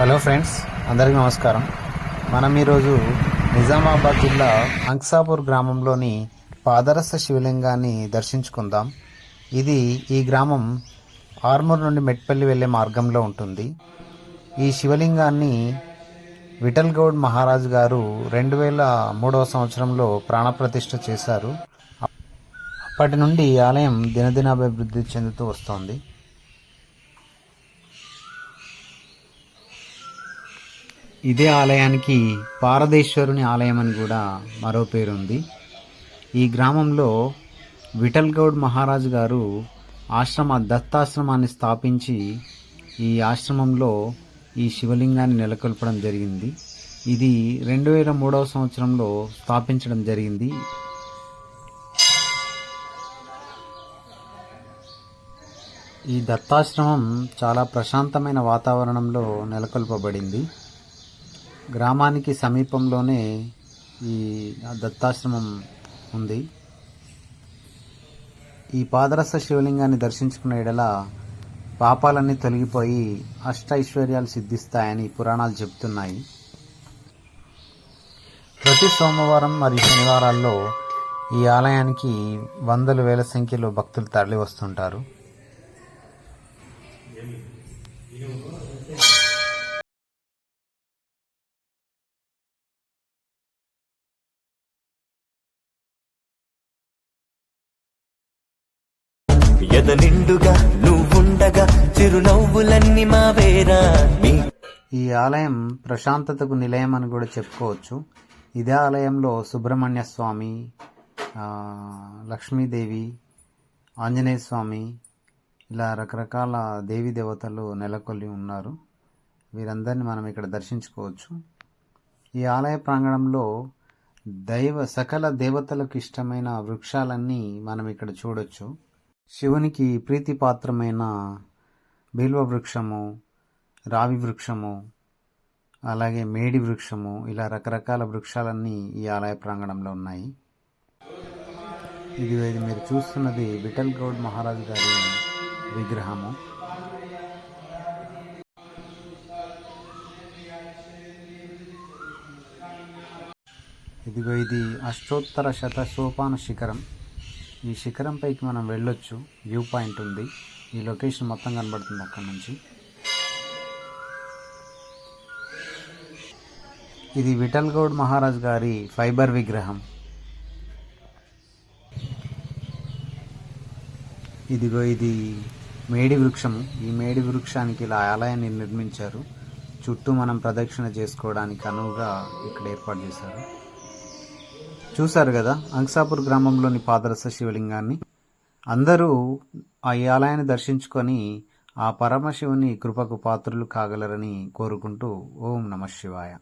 Hello friends అందరికీ నమస్కారం. మనం ఈరోజు నిజామాబాద్ జిల్లా అంక్సాపూర్ గ్రామంలోని పాదరస శివలింగాన్ని దర్శించుకుందాం. ఇది ఈ గ్రామం ఆర్మూర్ నుండి మెట్పల్లి వెళ్ళే మార్గంలో ఉంటుంది. ఈ శివలింగాన్ని విఠల్ గౌడ్ మహారాజ్ గారు రెండు వేల మూడవ సంవత్సరంలో ప్రాణప్రతిష్ఠ చేశారు. అప్పటి నుండి ఈ ఆలయం దినదినాభివృద్ధి చెందుతూ వస్తోంది. ఇదే ఆలయానికి పారదేశ్వరుని ఆలయం అని కూడా మరో పేరు ఉంది. ఈ గ్రామంలో విఠల్ గౌడ్ మహారాజు గారు ఆశ్రమ దత్తాశ్రమాన్ని స్థాపించి ఈ ఆశ్రమంలో ఈ శివలింగాన్ని నెలకొల్పడం జరిగింది. ఇది రెండు వేల మూడవ సంవత్సరంలో స్థాపించడం జరిగింది. ఈ దత్తాశ్రమం చాలా ప్రశాంతమైన వాతావరణంలో నెలకొల్పబడింది. గ్రామానికి సమీపంలోనే ఈ దత్తాశ్రమం ఉంది. ఈ పాదరస శివలింగాన్ని దర్శించుకున్న ఎడల పాపాలన్నీ తొలగిపోయి అష్ట ఐశ్వర్యాలు సిద్ధిస్తాయని పురాణాలు చెబుతున్నాయి. ప్రతి సోమవారం మరియు శనివారాల్లో ఈ ఆలయానికి వందల వేల సంఖ్యలో భక్తులు తరలి వస్తుంటారు ఎద నిండుగా నువ్వుండగా చిరునవ్వులన్నీ మావేరా నీ ఈ ఆలయం ప్రశాంతతకు నిలయం అని కూడా చెప్పుకోవచ్చు. ఇదే ఆలయంలో సుబ్రహ్మణ్య స్వామి లక్ష్మీదేవి ఆంజనేయ స్వామి ఇలా రకరకాల దేవీ దేవతలు నెలకొల్లి ఉన్నారు. వీరందరిని మనం ఇక్కడ దర్శించుకోవచ్చు. ఈ ఆలయ ప్రాంగణంలో దైవ సకల దేవతలకు ఇష్టమైన వృక్షాలన్నీ మనం ఇక్కడ చూడొచ్చు. శివునికి ప్రీతిపాత్రమైన బిల్వ వృక్షము రావి వృక్షము అలాగే మేడి వృక్షము ఇలా రకరకాల వృక్షాలన్నీ ఈ ఆలయ ప్రాంగణంలో ఉన్నాయి. ఇది ఇది మీరు చూస్తున్నది విఠల్ గౌడ్ మహారాజు గారి విగ్రహము. ఇదిగో ఇది అష్టోత్తర శత సోపాన శిఖరం. ఈ శిఖరం పైకి మనం వెళ్ళొచ్చు. వ్యూ పాయింట్ ఉంది. ఈ లొకేషన్ మొత్తం కనబడుతుంది అక్కడ నుంచి. ఇది విఠల్ గౌడ్ మహారాజ్ గారి ఫైబర్ విగ్రహం. ఇదిగో ఇది మేడి వృక్షము. ఈ మేడి వృక్షానికి ఇలా ఆలయాన్ని నిర్మించారు. చుట్టూ మనం ప్రదక్షిణ చేసుకోవడానికి అనువుగా ఇక్కడ ఏర్పాటు చేశారు. చూశారు కదా అంకసాపూర్ గ్రామంలోని పాదరస శివలింగాన్ని. అందరూ ఆ ఆలయాన్ని దర్శించుకొని ఆ పరమశివుని కృపకు పాత్రులు కాగలరని కోరుకుంటూ ఓం నమ శివాయ.